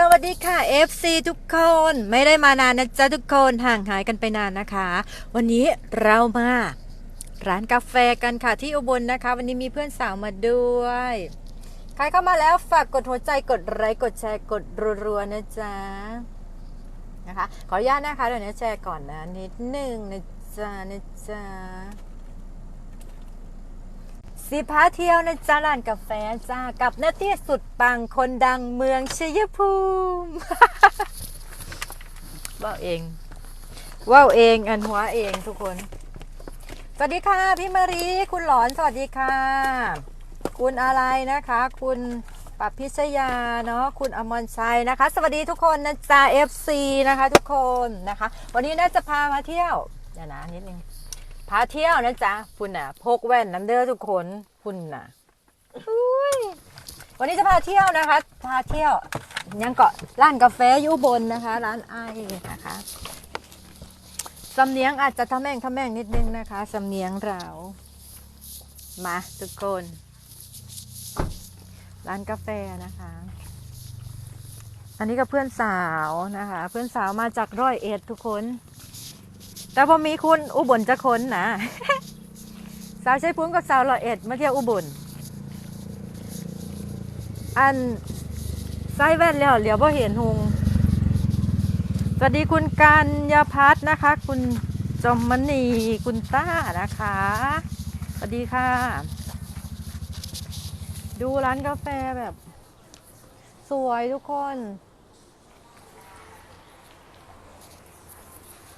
สวัสดีค่ะ FC ทุกคนไม่ได้มานานนะจ๊ะทุกคนห่างหายกันไปนานนะคะ วันนี้เรามาร้านกาแฟกันค่ะที่อุบลนะคะ วันนี้มีเพื่อนสาวมาด้วย ใครเข้ามาแล้วฝากกดหัวใจกดไลค์กดแชร์กดรัวๆนะจ๊ะนะคะ ขออนุญาตนะคะเดี๋ยวนี้แชร์ก่อนนะนิดหนึ่งนะจ๊ะนะจ๊ะ สิพาเที่ยวนะจ้าร้านกาแฟจ้ากับน้าที่สุดปังคนดังเมืองชัยภูมิว่าวเองว่าวเองอันหัวเองทุกคน สวัสดีค่ะพี่มารีคุณหลอนสวัสดีค่ะ คุณอะไรนะคะ คุณปับพิชยาเนาะคุณอมรชัยนะคะ สวัสดีทุกคนนะจ๊ะ FC นะคะ ทุกคนนะคะ วันนี้น่าจะพามาเที่ยวเดี๋ยวนะนิดนึง พาเที่ยวนะจ๊ะคุณน่ะ พกแว่นน้ำเด้อทุกคนคุณน่ะวันนี้จะพาเที่ยวนะคะ พาเที่ยว ยังเกาะร้านกาแฟอยู่บนนะคะ ร้านไอนะคะสำเนียงอาจจะทำแม่งทำแม่งนิดนึงนะคะสำเนียงเรา มาทุกคน ร้านกาแฟนะคะ อันนี้ก็เพื่อนสาวนะคะ เพื่อนสาวมาจากร้อยเอ็ดทุกคน แต่พอมีคุณอุบลจะค้นนะสาวใช้พุ้งกับสาวร้อยเอ็ดมาเที่ยวอุบลอันไส้แว่นแล้วเหลียวบ่เห็นหงสวัสดีคุณกัญญาพัฒน์นะคะ คุณจอมมณีคุณต้านะคะ สวัสดีค่ะ ดูร้านกาแฟแบบ สวยทุกคน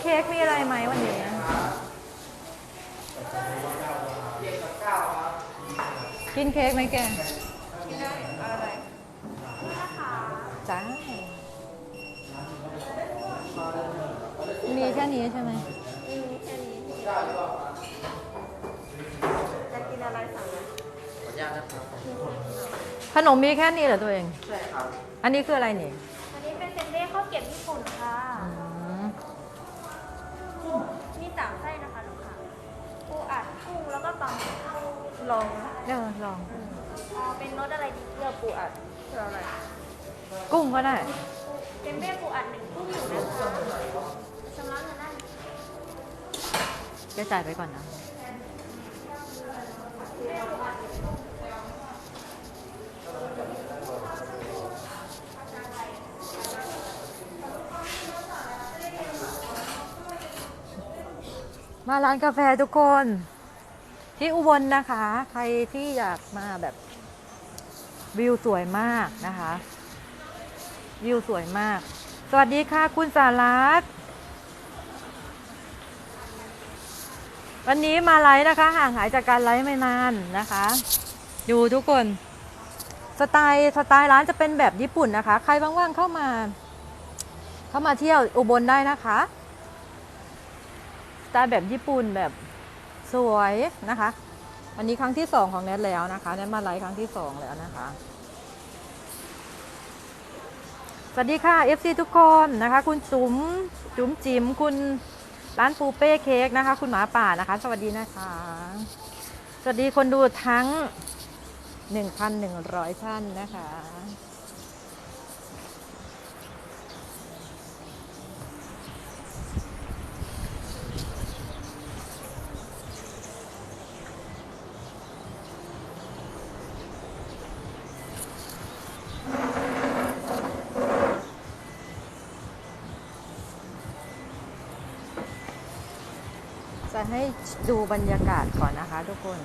เค้กมีอะไรไหมวันนี้กินเค้กไหมแกจ้ามีแค่นี้ใช่ไหมจะกินอะไรสั่งนะขออนุญาตนะครับขนมมีแค่นี้เหรอตัวเอง ใช่ครับ อันนี้คืออะไรนี่ อันนี้เป็นเซนเล่ข้าวเกรี๊ยวญี่ปุ่นค่ะ อืม มีสามไส้นะคะลูกค้าปูอัดกุ้งแล้วก็ปลาหมึกลองนะเดี๋ยวลองเอาเป็นรสอะไรดีเลือกปูอัดเลือกอะไร กุ้งก็ได้เซนเล่ปูอัดหนึ่งกุ้งอยู่นะคะชำระเงินได้จะจ่ายไปก่อนนะมาร้านกาแฟทุกคน ที่อุบลนะคะ ใครที่อยากมาแบบวิวสวยมากนะคะ วิวสวยมาก สวัสดีค่ะคุณสารัตน์วันนี้มาไลฟ์นะคะ ห่างหายจากการไลฟ์ไม่นานนะคะ ดูทุกคน สไตล์สไตล์ร้านจะเป็นแบบญี่ปุ่นนะคะ ใครว่างๆเข้ามา เข้ามาเที่ยวอุบลได้นะคะสไตล์แบบญี่ปุ่นแบบ สวยนะคะ อันนี้ครั้งที่สองของแนทแล้วนะคะแนทมาไลฟ์ครั้งที่สองแล้วนะคะสวัสดีค่ะ FC ทุกคนนะคะ คุณจุ๋มจุ๋มจิ๋มคุณร้านปูเป้เค้กนะคะ คุณหมาป่านะคะ สวัสดีนะคะ สวัสดีคนดูทั้ง 1,100 ท่านนะคะ ให้ดูบรรยากาศก่อนนะคะทุกคน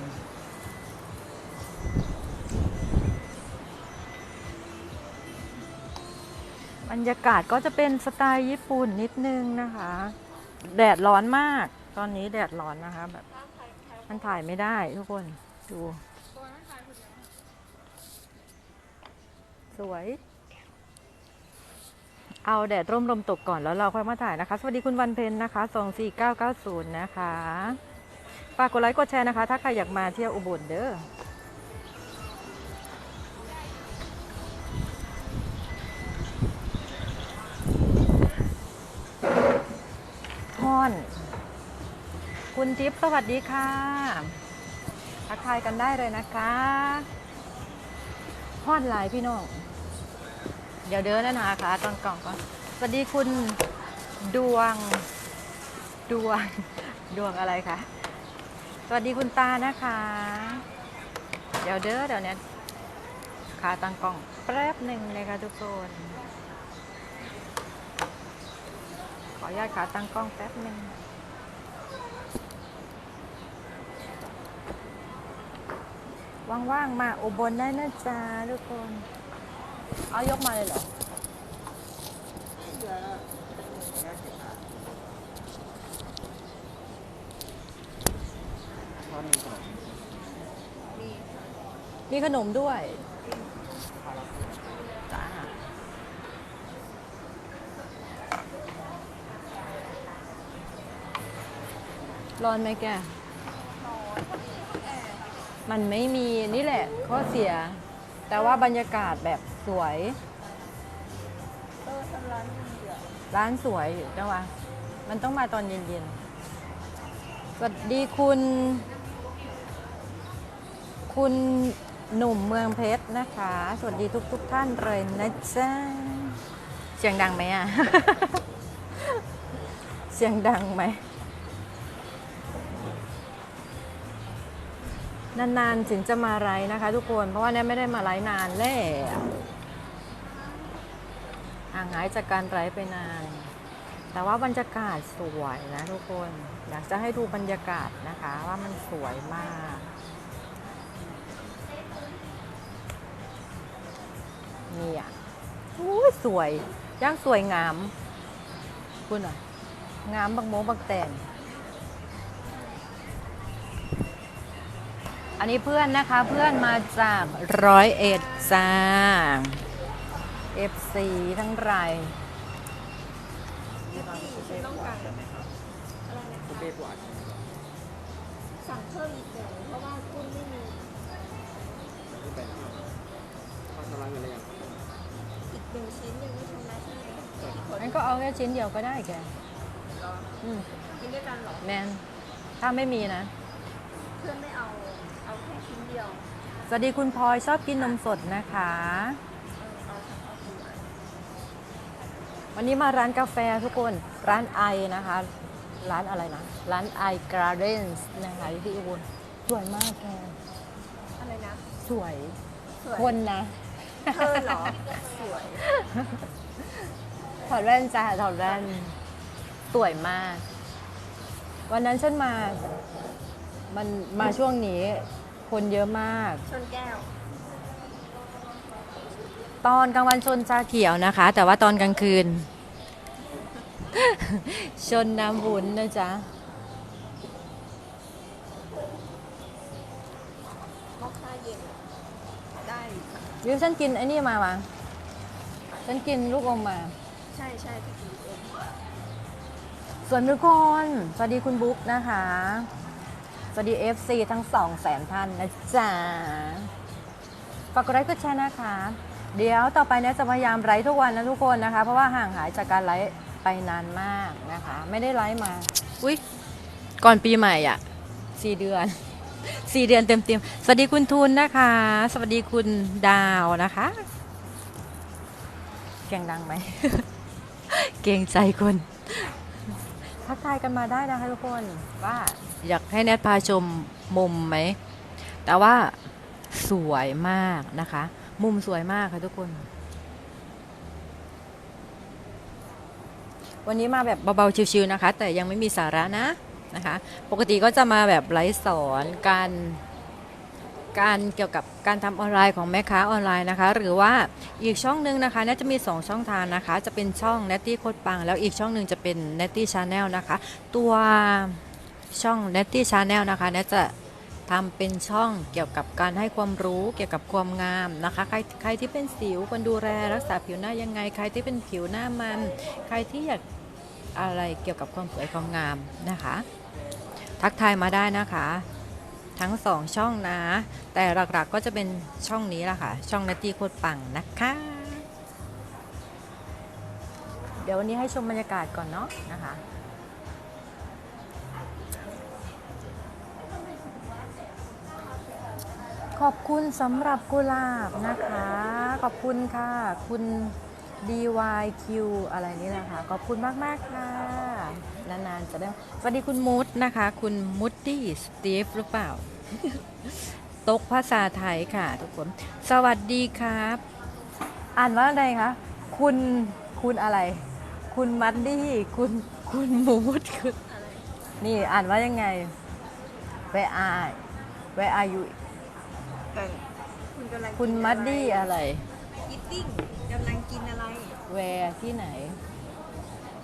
บรรยากาศก็จะเป็นสไตล์ญี่ปุ่นนิดนึงนะคะ แดดร้อนมาก ตอนนี้แดดร้อนนะคะแบบมันถ่ายไม่ได้ทุกคน ดู สวย เอาแดดร่มลมตกก่อนแล้วเราค่อยมาถ่ายนะคะ สวัสดีคุณวันเพ็ญนะคะ24990 นะคะฝากกดไลค์กดแชร์นะคะ ถ้าใครอยากมาเที่ยวอุบลเด้อฮ้อน คุณทิพย์สวัสดีค่ะทักทายกันได้เลยนะคะฮ้อนหลายพี่น้อง เดี๋ยวเดินนะนะคะตอนกล่องก่อน สวัสดีคุณดวง ดวง ดวงอะไรคะ สวัสดีคุณตานะคะ เดี๋ยวเด้อเดี๋ยวเนี้ยขาตั้งกล้องแป๊บหนึ่งเลยค่ะทุกคน ขออนุญาตขาตั้งกล้องแป๊บหนึ่งว่างๆมาอุบลได้นะจ๊ะทุกคน เอายกมาเลยเหรอ มีขนมด้วย จ้า ร้อนไหมแก มันไม่มีนี่แหละข้อเสีย แต่ว่าบรรยากาศแบบสวย เออทำร้านดีอะร้านสวยอยู่นะวะมันต้องมาตอนเย็นๆ สวัสดีคุณ คุณหนุ่มเมืองเพชรนะคะ สวัสดีทุกๆทท่านเลยนะจ๊ะ เสียงดังไหมอะ เสียงดังไหม นานๆถึงจะมาไลฟ์นะคะ ทุกคนเพราะว่าเนี่ยไม่ได้มาไลฟ์นานแล้วห่างหายจากการไลฟ์ไปนาน แต่ว่าบรรยากาศสวยนะทุกคนอยากจะให้ดูบรรยากาศนะคะว่ามันสวยมากนี่อะอุ้สวยย่างสวยงามคุณอะงามบักโมบักแตง อันนี้เพื่อนนะคะเพื่อนมาจากร้อยเอ็ดจ้า FC ทั้งรายต้องการอะไรนะคะสั่งเพิ่มอีกหนึ่งเพราะว่ากุ้งไม่มีอีกหนึ่งชิ้นยังไม่ชำระใช่ไหมงั้นก็เอาแค่ชิ้นเดียวก็ได้แกอืมกินด้วยกันเหรอแมนถ้าไม่มีนะ เพื่อนไม่เอา เดียวสวัสดีคุณพลอยชอบกินนมสดนะคะเออเอาทั้งเอาทั้งอันวันนี้มาร้านกาแฟทุกคนร้านไอนะคะ ร้านอะไรนะ ร้านไอการ์เดนส์นะคะอยู่ที่อุบลสวยมากแกอะไรนะ สวยสวยคนนะเธอเหรอ สวย ถอดแว่นจ้าถอดแว่นสวยมาก วันนั้นฉันมา มันมาช่วงนี้ คนเยอะมาก ชนแก้ว ตอนกลางวันชนชาเขียวนะคะ แต่ว่าตอนกลางคืน ชนน้ำวุ้นนะจ๊ะมอคค่าเย็น ได้ค่ะวิวฉันกินไอ้นี่มามาฉันกินลูกอมมา ใช่ใช่พี่กินเองส่วนทุกคน สวัสดีคุณบุ๊กนะคะ สวัสดี FC ทั้งสองแสนท่านนะจ๊ะฝากกดไลค์กดแชร์นะคะ เดี๋ยวต่อไปเนี่ยจะพยายามไลฟ์ทุกวันนะทุกคนนะคะ เพราะว่าห่างหายจากการไลฟ์ไปนานมากนะคะ ไม่ได้ไลฟ์มา อุ้ยก่อนปีใหม่อะสี่เดือนสี่เดือนเต็มๆสวัสดีคุณทุนนะคะ สวัสดีคุณดาวนะคะเก่งดังไหม เกรงใจคนทักทายกันมาได้นะคะทุกคนว่า อยากให้แนทพาชมมุมไหม แต่ว่าสวยมากนะคะ มุมสวยมากค่ะทุกคน วันนี้มาแบบเบาๆชิวๆนะคะ แต่ยังไม่มีสาระนะนะคะ ปกติก็จะมาแบบไลฟ์สอนการการเกี่ยวกับการทำออนไลน์ของแม่ค้าออนไลน์นะคะ หรือว่าอีกช่องหนึ่งนะคะน่าจะมี 2 ช่องทางนะคะ จะเป็นช่อง n นตตี้โคดปัง แล้วอีกช่องหนึ่งจะเป็น n นตตี้ชาแนลนะคะ ตัว ช่อง Netty Channel นะคะเนตจะทำเป็นช่องเกี่ยวกับการให้ความรู้เกี่ยวกับความงามนะคะ ใครใครที่เป็นสิวควรดูแลรักษาผิวหน้ายังไง ใครที่เป็นผิวหน้ามัน ใครที่อยากอะไรเกี่ยวกับความสวยความงามนะคะ ทักทายมาได้นะคะ ทั้งสองช่องนะ แต่หลักๆก็จะเป็นช่องนี้แหละค่ะ ช่องนัตตี้โคตรปังนะคะ เดี๋ยววันนี้ให้ชมบรรยากาศก่อนเนาะนะคะ ขอบคุณสำหรับกุหลาบนะคะ ขอบคุณค่ะ คุณ DYQ อะไรนี่นะคะ ขอบคุณมาก ๆ ค่ะ นาน ๆ จะได้ สวัสดีคุณมุดนะคะ คุณมุดดี้สตีฟหรือเปล่า ตกภาษาไทยค่ะ ทุกคน สวัสดีครับ อ่านว่าอะไรคะ คุณ คุณอะไร คุณมัดดี้ คุณ คุณมูดคุณนี่อ่านว่ายังไง Where are Where are you คุณกำลังคุณมัดดี้อะไรอิตติ้งกำลังกินอะไร Where ที่ไหน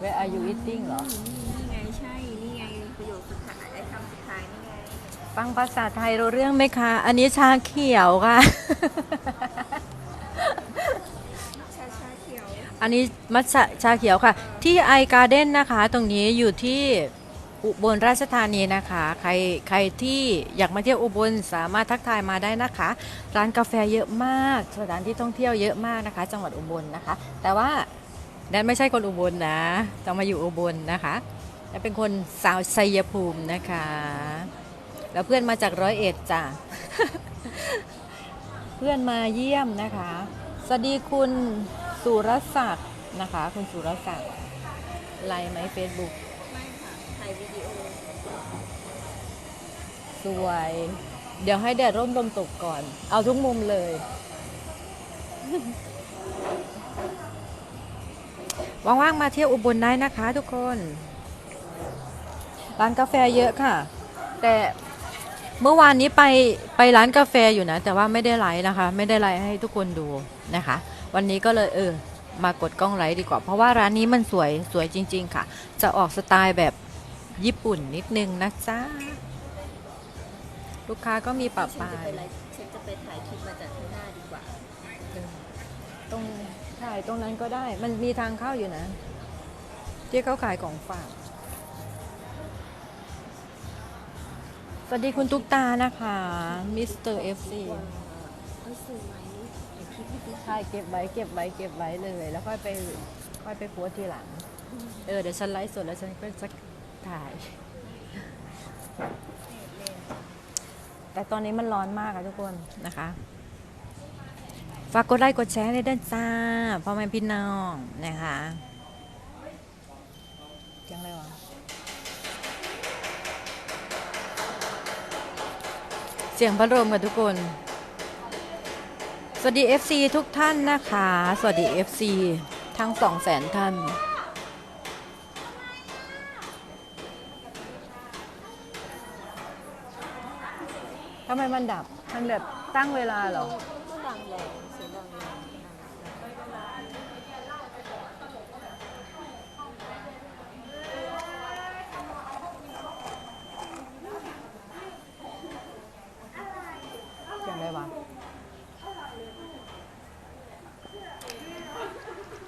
Where are you eating เหรอ นี่ไงใช่ นี่ไงประโยคสุดท้ายไอ้คำสุดท้ายนี่ไง ฟังภาษาไทยรู้เรื่องไหมคะ อันนี้ชาเขียวค่ะ ชาชาเขียว อันนี้มัทฉะชาเขียวค่ะ ที่ไอการ์เด้นนะคะ ตรงนี้อยู่ที่ อุบลราชธานีนะคะ ใครใครที่อยากมาเที่ยวอุบลสามารถทักทายมาได้นะคะ ร้านกาแฟเยอะมากสถานที่ท่องเที่ยวเยอะมากนะคะ จังหวัดอุบลนะคะ แต่ว่าแนนไม่ใช่คนอุบลนะต้องมาอยู่อุบลนะคะแนนเป็นคนสาวชัยภูมินะคะ แล้วเพื่อนมาจากร้อยเอ็ดจ้ะเพื่อนมาเยี่ยมนะคะสวัสดีคุณสุรศักดิ์นะคะ คุณสุรศักดิ์ไลน์ไหมเฟซบุ๊ก สวย เดี๋ยวให้แดดร่มลมตกก่อน เอาทุกมุมเลย ว่างๆ มาเที่ยวอุบลได้นะคะทุกคน ร้านกาแฟเยอะค่ะ แต่เมื่อวานนี้ไปไปร้านกาแฟอยู่นะ แต่ว่าไม่ได้ไลฟ์นะคะ ไม่ได้ไลฟ์ให้ทุกคนดูนะคะ วันนี้ก็เลยเออมากดกล้องไลฟ์ดีกว่า เพราะว่าร้านนี้มันสวยสวยจริง ๆ ค่ะ จะออกสไตล์แบบญี่ปุ่นนิดนึงนะจ๊ะ ลูกค้าก็มีปรับฉัปนจะลาไปยไลฟ์ฉันจะไปถ่ายคลิปมาจากข้างหน้าดีกว่า ตรงถ่ายตรงนั้นก็ได้ มันมีทางเข้าอยู่นะ ที่เขาขายของฝาก สวัสดีคุณตุ๊กตานะคะมิสเตอร์เอฟซีเออสวยเดี๋ยวคลิปให้ดูใช่เก็บไว้เก็บไว้เก็บไว้เลย แล้วค่อยไปค่อยไปโพสต์ทีหลัง เออเดี๋ยวฉันไลฟ์สดแล้วฉันก็จะถ่าย แต่ตอนนี้มันร้อนมากค่ะทุกคนนะคะ ฝากกดไลค์กดแชร์เลยด้านจ้าพ่อแม่พี่น้องนะคะยังไงวะเสียงพัดลมกับทุกคน สวัสดี FC ทุกท่านนะคะ สวัสดี FC ทั้งสองแสนท่านำไมมันดับ มันแบบตั้งเวลาเหรอ ก็ดังแรงเสียงดังแรงอย่างไรวะ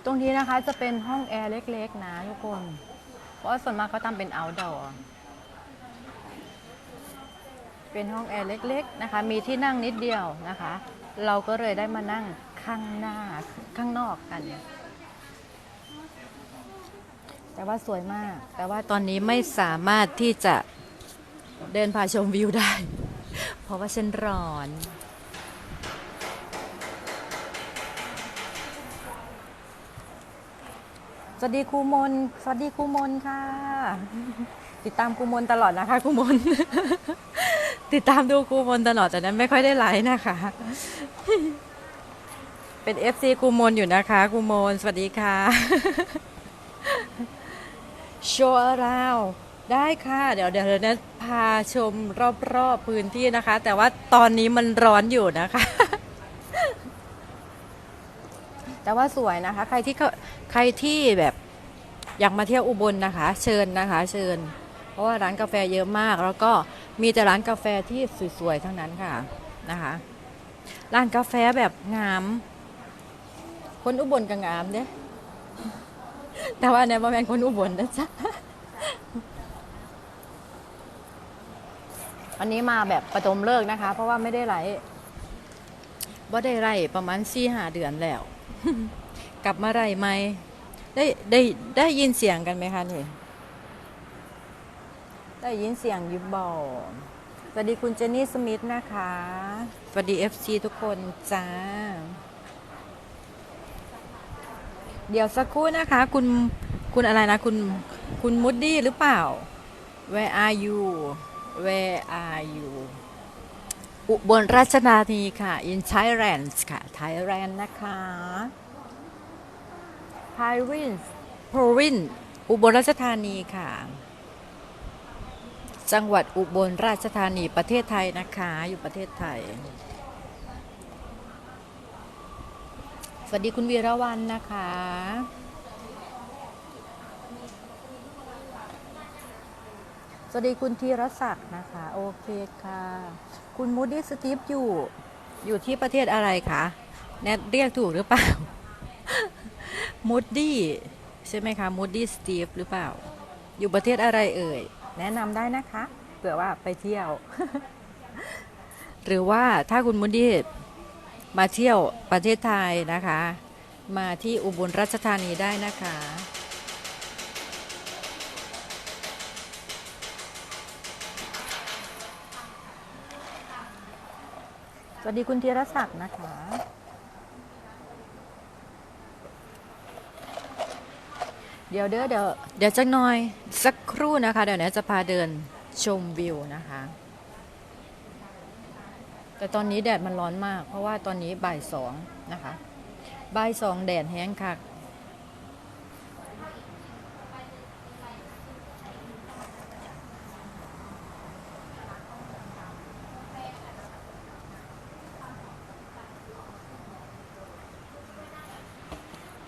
ตรงนี้นะคะจะเป็นห้องแอร์เล็กๆนะทุกคน เพราะส่วนมากเขาทำเป็น outdoor เป็นห้องแอร์เล็กๆนะคะ มีที่นั่งนิดเดียวนะคะ เราก็เลยได้มานั่งข้างหน้าข้างนอกกันแต่ว่าสวยมาก แต่ว่าตอนนี้ไม่สามารถที่จะเดินพาชมวิวได้ เพราะว่าฉันร้อน สวัสดีครูมน สวัสดีครูมนค่ะ ติดตามครูมนตลอดนะคะครูมน ติดตามดูครูมนตลอดแต่นั้นไม่ค่อยได้ไลฟ์นะคะ เป็น FC ครูมนอยู่นะคะครูมน สวัสดีค่ะ โชว์ราวได้ค่ะ เดี๋ยวเดี๋ยวนะพาชมรอบๆพื้นที่นะคะ แต่ว่าตอนนี้มันร้อนอยู่นะคะ แต่ว่าสวยนะคะ ใครที่ใครที่แบบอยากมาเที่ยวอุบลนะคะ เชิญนะคะ เชิญ เพราะว่าร้านกาแฟเยอะมากแล้วก็ มีแต่ร้านกาแฟที่สวยๆทั้งนั้นค่ะนะคะ ร้านกาแฟแบบงาม คนอุบลก็งามเด้แต่ว่าเนี่ยบ่แม่นคนอุบลนะจ๊ะวันนี้มาแบบประดมเลิกนะคะ เพราะว่าไม่ได้ไลฟ์ว่าได้ไล่ประมาณสี่หาเดือนแล้ว กลับมาไล่ไหมได้ได้ได้ยินเสียงกันไหมคะนี่ ได้ยินเสียงยิบบอสวัสดีคุณเจนนี่สมิธนะคะ สวัสดี FC ทุกคนจ้า เดี๋ยวสักครู่นะคะ คุณคุณอะไรนะ คุณคุณมุดดี้หรือเปล่า Where are you Where are you อุบลราชธานีค่ะ in Thailand ค่ะ Thailand นะคะ Province Province อุบลราชธานีค่ะ จังหวัดอุบลราชธานีประเทศไทยนะคะ อยู่ประเทศไทย สวัสดีคุณวีระวันนะคะ สวัสดีคุณธีรศักดิ์นะคะ โอเคค่ะ คุณมูดี้สตีฟอยู่ อยู่ที่ประเทศอะไรคะแนทเรียกถูกหรือเปล่ามูดี้ใช่ไหมคะมูดี้สตีฟหรือเปล่า อยู่ประเทศอะไรเอ่ย แนะนำได้นะคะเผื่อว่าไปเที่ยว หรือว่าถ้าคุณมูดดี้มาเที่ยวประเทศไทยนะคะ มาที่อุบลราชธานีได้นะคะสวัสดีคุณธีรศักดิ์นะคะ เดี๋ยวเด้อเดี๋ยวเดี๋ยวจะหน่อยสักครู่นะคะ เดี๋ยวเนี้จะพาเดินชมวิวนะคะ แต่ตอนนี้แดดมันร้อนมาก เพราะว่าตอนนี้บ่ายสองนะคะบ่ายสองแดดแห้งค่ะ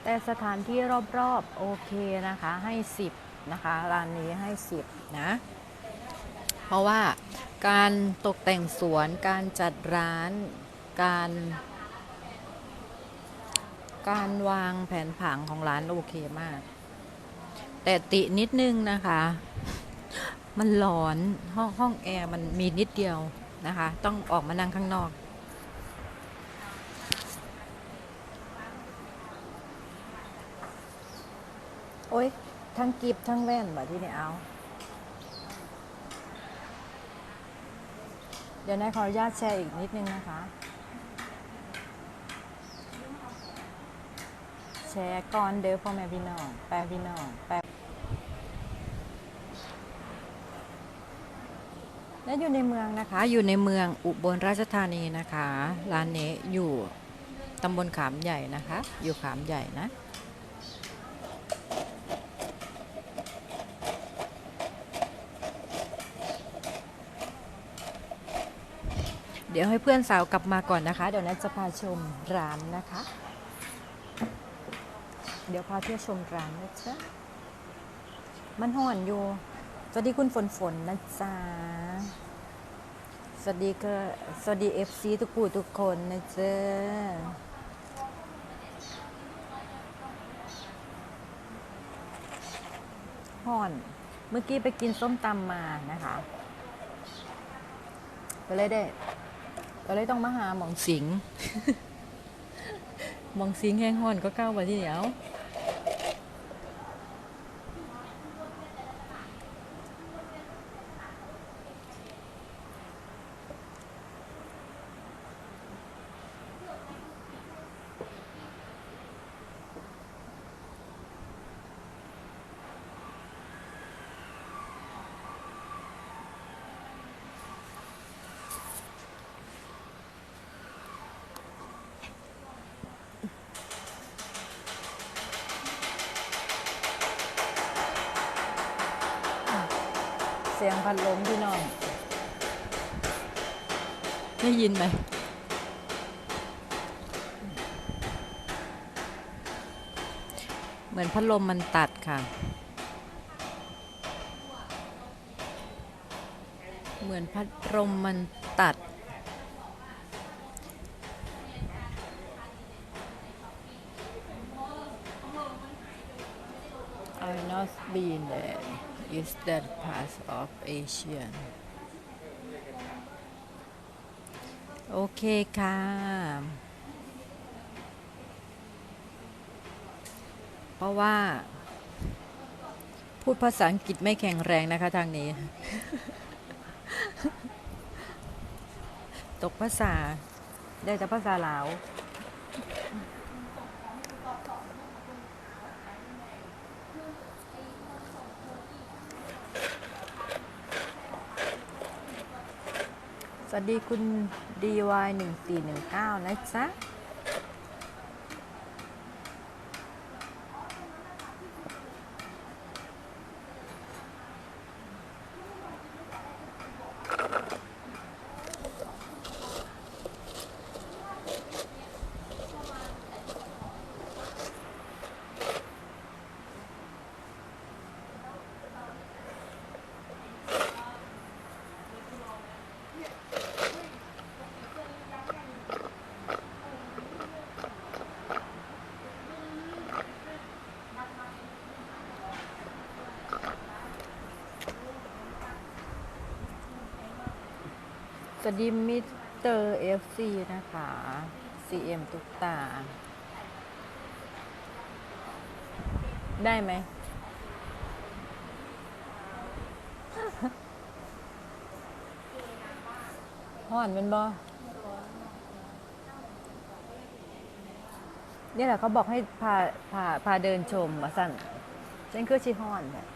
แต่สถานที่รอบๆ โอเคนะคะให้ 10 นะคะ ร้านนี้ให้ 10 นะ เพราะว่าการตกแต่งสวนการจัดร้านการ การวางแผนผังของร้านโอเคมาก แต่ตินิดนึงนะคะ มันร้อนห้องห้องแอร์มันมีนิดเดียวนะคะ ต้องออกมานั่งข้างนอก โอ้ย ทั้งกิบทั้งแว่นแบบที่นี่เอา เดี๋ยวนายขออนุญาตแชร์อีกนิดนึงนะคะ แชร์ก่อนเด้อพ่อแม่พี่น้องแปพี่น้องแปลและอยู่ในเมืองนะคะ อยู่ในเมืองอุบลราชธานีนะคะ ร้านนี้อยู่ตำบลขามใหญ่นะคะ อยู่ขามใหญ่นะ ดี๋ยวให้เพื่อนสาวกลับมาก่อนนะคะ เดี๋ยวนัทจะพาชมร้านนะคะ เดี๋ยวพาเที่ยวชมร้านนะจ๊ะมันห่อนอยู่ สวัสดีคุณฝนฝนนะจ๊ะ สวัสดีก็สวัสดีเอฟซีทุกผู้ทุกคนนะจ๊ะห่อน เมื่อกี้ไปกินส้มตำมานะคะก็เลยได้ ก็เลยต้องมาหาหมองสิงหมองสิงแห้งห่อนก็เก้าไปที่เดียว เสียงพัดลมพี่น้อง ได้ยินไหมเหมือนพัดลมมันตัดค่ะ เหมือนพัดลมมันตัด is that part of Asia โอเคค่ะ เพราะว่า พูดภาษาอังกฤษไม่แข็งแรงนะคะทางนี้ ตกภาษา ได้แต่ภาษาลาว ส วัสดีคุณ DY 1419นะจ๊ะ วัสดีมิสเตอร์เอฟซีนะคะ CM ตุกตา ได้ไหม ห่อนเป็นบอเนี่ยแหละเขาบอกให้พาพาพาเดินชมมาสั่นฉันคือชิฮอนเนี่ย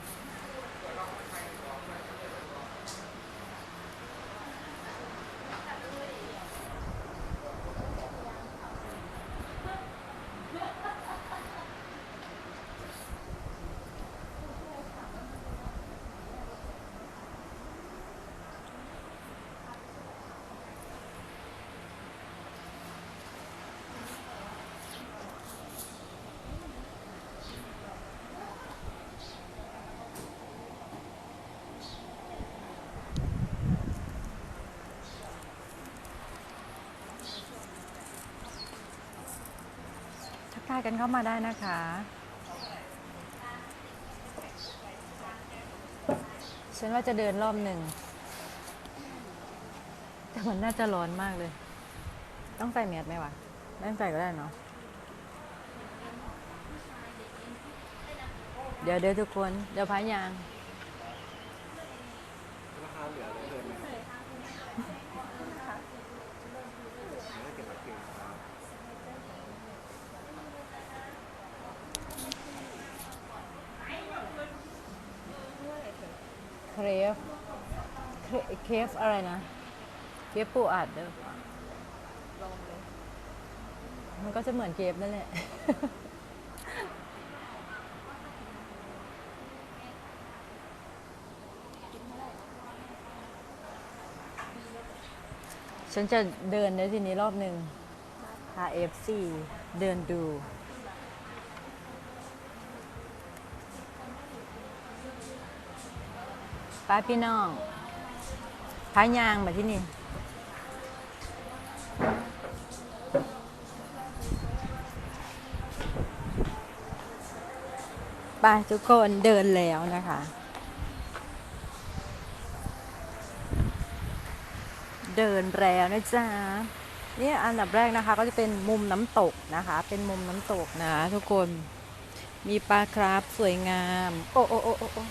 ทายกันเข้ามาได้นะคะฉันว่าจะเดินรอบหนึ่ง แต่มันน่าจะร้อนมากเลย ต้องใส่เมียดไหมวะ ไม่ใส่ก็ได้เนาะ เดี๋ยวเดี๋ยวทุกคน เดี๋ยวพายยาง ราคาเหลือเหลือเกินไหมครับไม่ได้เก็บมาเก็บครับ เค รฟเครเคฟอะไรนะเคฟปูอัดเด้อมันก็จะเหมือนเคฟนั่นแหละฉันจะเดินในทีนี้รอบหนึ่ง KFC เดินดู ป้าพี่น้องพายางมาที่นี่ไปทุกคนเดินแล้วนะคะ เดินแล้วนะจ๊ะนี่อันดับแรกนะคะ ก็จะเป็นมุมน้ำตกนะคะ เป็นมุมน้ำตกนะทุกคนมีปลาคราฟสวยงาม โอ้โอ้โอ้โอ้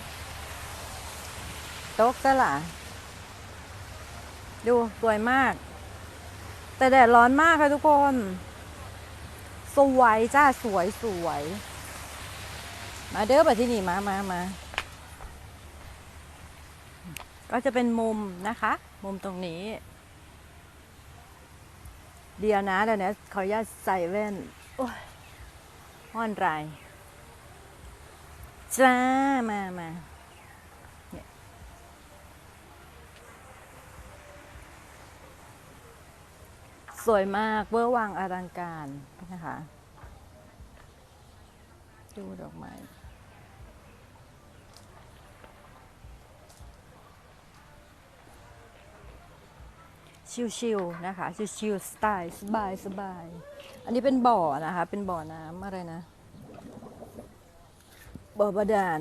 ตกซะล่ะ ดูสวยมาก แต่แดดร้อนมากค่ะทุกคน สวยจ้าสวยสวย มาเด้อไปที่นี่มามามาก็จะเป็นมุมนะคะ มุมตรงนี้ เดียวนะเดี๋ยวนี้ขออนุญาตใส่แว่นโอ้ยห้อนไรจ้ามามาเนี่ย สวยมากเวอร์วังอลังการนะคะ ดูดอกไม้ชิลๆนะคะ ชิลๆสไตล์สบายสบาย อันนี้เป็นบ่อนะคะ เป็นบ่อน้ำอะไรนะ บ่อบาดาล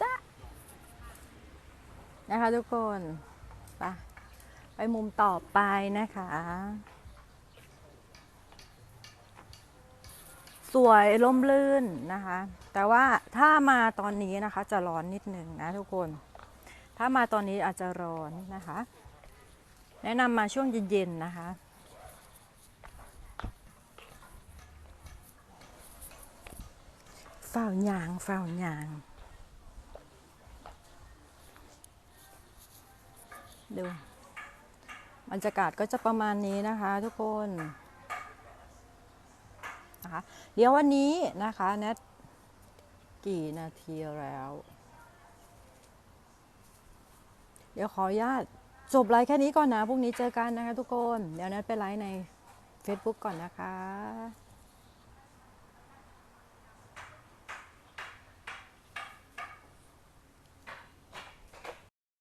จ้านะคะทุกคน ไปไปมุมต่อไปนะคะ สวยร่มรื่นนะคะ แต่ว่าถ้ามาตอนนี้นะคะจะร้อนนิดหนึ่งนะทุกคน ถ้ามาตอนนี้อาจจะร้อนนะคะ แนะนำมาช่วงเย็นๆนะคะฝ้าหยางฝ้าหยาง ดูบรรยากาศก็จะประมาณนี้นะคะทุกคนนะคะเดี๋ยววันนี้นะคะแนทกี่นาทีแล้ว เดี๋ยวขออนุญาตจบไลฟ์แค่นี้ก่อนนะพรุ่งนี้เจอกันนะคะทุกคน เดี๋ยวแนทไปไลฟ์ใน Facebook ก่อนนะคะ